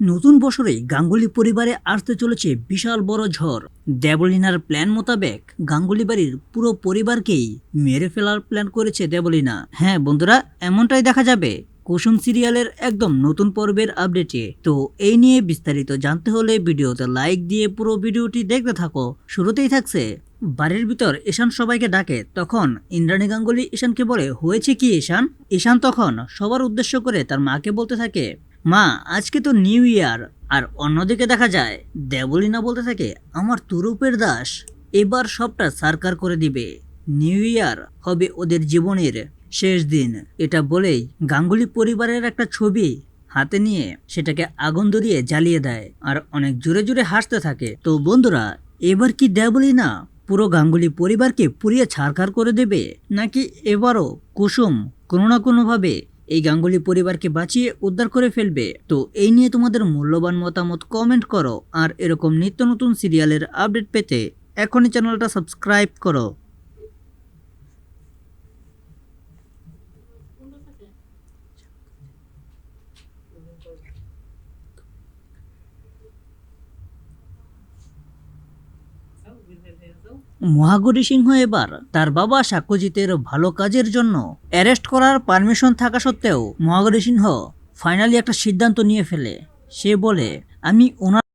নতুন বছরে গাঙ্গুলি পরিবারে আসতে চলেছে বিশাল বড় ঝড়। দেবলিনার প্ল্যান মোতাবেক গাঙ্গুলি বাড়ির পুরো পরিবারকেই মেরে ফেলার প্ল্যান করেছে দেবলিনা। হ্যাঁ বন্ধুরা, এমনটাই দেখা যাবে কুসুম সিরিয়ালের একদম নতুন পর্বের আপডেটে তো এই নিয়ে বিস্তারিত জানতে হলে ভিডিওতে লাইক দিয়ে পুরো ভিডিওটি দেখতে থাকো। শুরুতেই থাকছে, বাড়ির ভিতর ঈশান সবাইকে ডাকে, তখন ইন্দ্রাণী গাঙ্গুলি ঈশানকে বলে, হয়েছে কি ঈশান? ঈশান তখন সবার উদ্দেশ্য করে তার মাকে বলতে থাকে মা, আজকে তো নিউ ইয়ার আর অন্যদিকে দেখা যায়, দেবলিনা বলতে থাকে, আমার তুরুপের দাস, এবার সবটা সারকার করে দিবে। নিউ ইয়ার হবে ওদের জীবনের শেষ দিন। এটা বলেই গাঙ্গুলি পরিবারের একটা ছবি হাতে নিয়ে সেটাকে আগুন ধরিয়ে জ্বালিয়ে দেয়, আর অনেক জোরে জোরে হাসতে থাকে। তো বন্ধুরা, এবার কি দেবলিনা পুরো গাঙ্গুলি পরিবারকে পুড়িয়ে ছারখার করে দেবে, নাকি এবারও কুসুম কোনো না কোনোভাবে এই গাঙ্গুলি পরিবারকে বাঁচিয়ে উদ্ধার করে ফেলবে। তো এই নিয়ে তোমাদের মূল্যবান মতামত কমেন্ট করো। আর এরকম নিত্য নতুন সিরিয়ালের আপডেট পেতে এখনই চ্যানেলটা সাবস্ক্রাইব করো। মহাগরী সিংহ এবার তার বাবা সাক্ষ্যজিতের ভালো কাজের জন্য অ্যারেস্ট করার পারমিশন থাকা সত্ত্বেও মহাগরি সিংহ ফাইনালি একটা সিদ্ধান্ত নিয়ে ফেলে। সে বলে, আমি ওনার